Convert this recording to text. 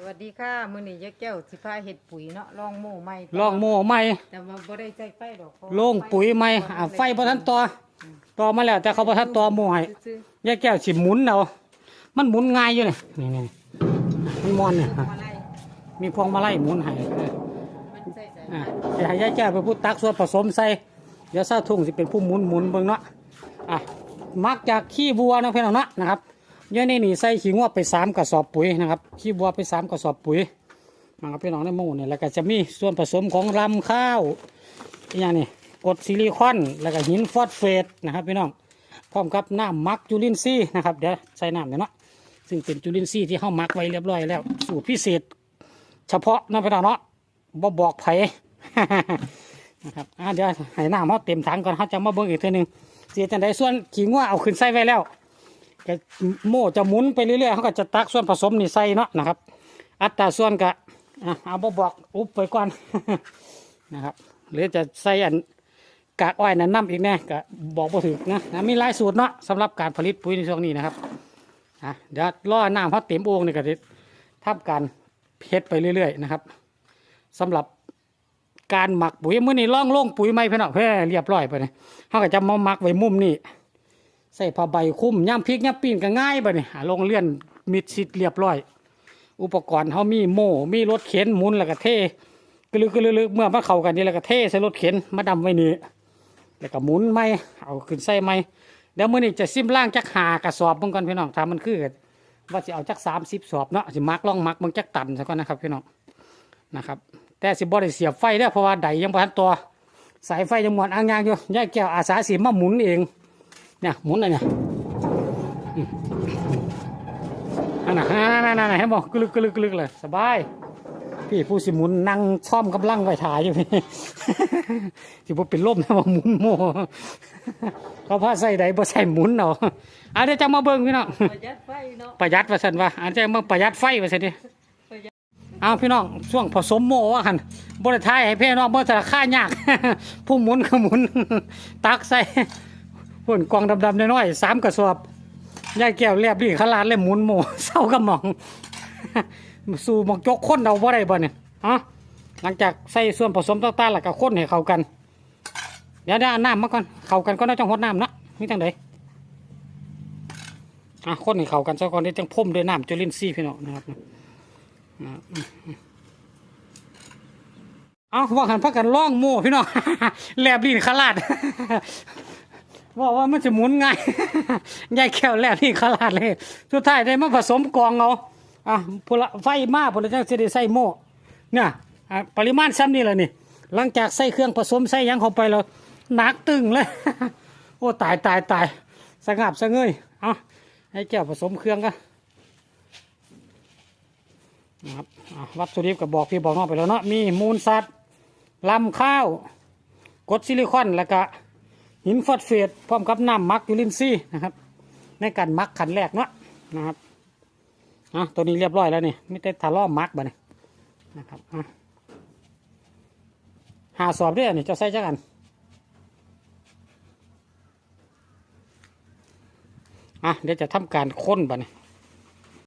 สวัสดีค่ะมื้อนี้ยายแก้วสิพาเฮ็ดปุ๋ยเนาะลองโม่ใหม่ลองโม่ใหม่แต่ว่าบ่ได้ใช้ไฟดอกเพราะลงปุ๋ยใหม่อ่าไฟบ่ทันต่อต่อมาแล้ว แต่เขาบ่ทันต่อโม่ให้ซื้อยายแก้วสิหมุนเอามันหมุนง่ายอยู่นี่นี่นี่มันมอนเนี่ยๆมาไล่มีพวงมาลัยหมุนให้มันใส่สายอ่าพันธุ์เดี๋ยวให้ยายแก้วเป็นผู้ตักส่วนผสมใส่เดี๋ยวซาทุ่งสิเป็นผู้หมุนหมุนเบิ่งเนาะอะมักจากขี้วัวเนาะพี่น้องเนาะนะครับ เดี๋ยอะนี่นี่ใส่ขี้งัวไปสามกระสอบปุ๋ยนะครับขี้วัวไปสามกระสอบปุ๋ยนะครับพี่น้องในหมู่เนี่ยแล้วก็จะมีส่วนผสมของรำข้าวอย่างนี้กรดซิลิคอนแล้วก็หินฟอสเฟตนะครับพี่น้องพร้อมกับน้ำมักจุลินทรีย์นะครับเดี๋ยวใส่น้ำเดี๋ยวนะซึ่งเป็นจุลินทรีย์ที่เฮาหมักไว้เรียบร้อยแล้วสูตรพิเศษ เฉพาะนะพี่น้องเนาะบ่บอกไผนะครับอ่าเดี๋ยวให้น้ำเขาเต็มถังก่อนเขาจะมาเบิ่งอีกทีหนึ่งเสียจังไดส่วนขิงว่าเอาขึ้นใส่ไว้แล้ว ก็โม่จะหมุนไปเรื่อยๆเขาก็จะตักส่วนผสมนี่ใส่เนาะนะครับ อัตราส่วนก็อะเอาบ่บอกอุบไปก่อนนะครับ หรือจะใส่อันกากอ้อยนั้นน้ำอีกแน่ก็บอกบ่ถึกนะนะมีหลายสูตรเนาะสำหรับการผลิตปุ๋ยในช่วงนี้นะครับอะเดี๋ยวรอน้ำเขาเต็มโอ่งนี่ก็จะทำการเพ็ดไปเรื่อยๆนะครับสำหรับการหมักปุ๋ยเมื้อนี้ล่องลงปุ๋ยไม่เพี่นเอาแพ่เรียบร้อยไปเนี่ยเขาก็จะมาหมักไว้มุมนี่ ใส่ผ้าใบคุ้มย่ำพริกย่ำปีนก็ง่ายไปนี่ลงเลื่อนมิดชิดเรียบร้อย อุปกรณ์เขามีโม่มีรถเข็นหมุนแล้วก็เทกลึกกลึกลึกเมื่อมาเข้ากันนี่แล้วก็เทใส่รถเข็นมาดำไว้นี่แล้วก็หมุนไม่เอาขึ้นใส่ไม่เดี๋ยวมื้อนี้จะซิมล่างจักหากระสอบเบิ่งก่อนพี่น้องถ้ามันคือกันว่าจะเอาจักสามสิบสอบเนาะสิมักล่องมักเบิ่งจักตันซะก่อนนะครับพี่น้องนะครับ แต่สิบ่ได้เสียบไฟเด้อเพราะว่าไดยังบ่ทันตัวสายไฟยังหมดอ่างยางอยู่ยาแก้วอาสาสิมาหมุนเอง เนี่ยหมุนเลยเนี่ยอันน่ะนั่นๆๆๆให้บอกกลึกกลึกกลึกเลยสบายพี่ผู้สิมุนนั่งซ่อมกำลังไว้ถ่ายอยู่พี่สิบ่เป็นลมนะว่าหมุนโม่เขาพาใส่ใดบ่ใส่หมุนเอาะอะเดี๋ยวจะมาเบิ่งพี่น้องประหยัดไฟเนาะประหยัดว่าซั่นว่าอันจะมาประหยัดไฟว่าซั่นดิเอาพี่น้องช่วงผสมโม่ว่าหันบริทายให้พี่น้องบ่จะค่ายาก ผู้หมุนก็หมุน ตักใส่ หุ่นกองดำๆน้อยๆสามกระสอบยายแก้วแลบลี่ขลาดเลยหมุนโม่เศร้ากระหม่องสู่มองจกคนเอาบ่ได้บ่เนี่ยฮะหลังจากใส่ส่วนผสมต่างๆแล้วก็คนให้เข้ากันเดี๋ยวเดี๋ยวเอาน้ำมาก่อนเข้ากันก็น่าจะหดน้ำนะมีจังไดอะคนให้เข้ากันซะก่อนเดี๋ยวจังพ่มด้วยน้ำจุลินทรีย์พี่น้องนะครับเอาว่าหันพักกันล่องโม่พี่น้องแลบลิ้นขลาด บอกว่ามันจะหมุนง่ายยายแก้วแลบลิ้นขลาดเลยสุดท้ายได้มาผสมกองเอาอะพลไฟมาพลจังสิได้ใส่โม่เนี่ยปริมาณซ้ำนี่แหละนี่หลังจากใส่เครื่องผสมใส่ยังเข้าไปแล้วหนักตึงเลยโอ้ตายตายตายสงับสะเงยเอาให้แก้วผสมเครื่องกันนะครับวัตถุดิบกับบอกพี่บอกน้องไปแล้วเนาะมีมูลสัตว์ลำข้าวกดซิลิคอนแล้วก็ หินฟอสเฟตพร้อมกับน้ำมักยูรินซีนะครับ ในการมักขันแรกเนาะนะครับอะตัวนี้เรียบร้อยแล้วนี่ไม่ได้ทะเลาะมักบ่เนี่ยนะครับอะหาสอบด้วยนี่จะใส่จักกันอะเดี๋ยวจะทำการค้นบ่เนี่ย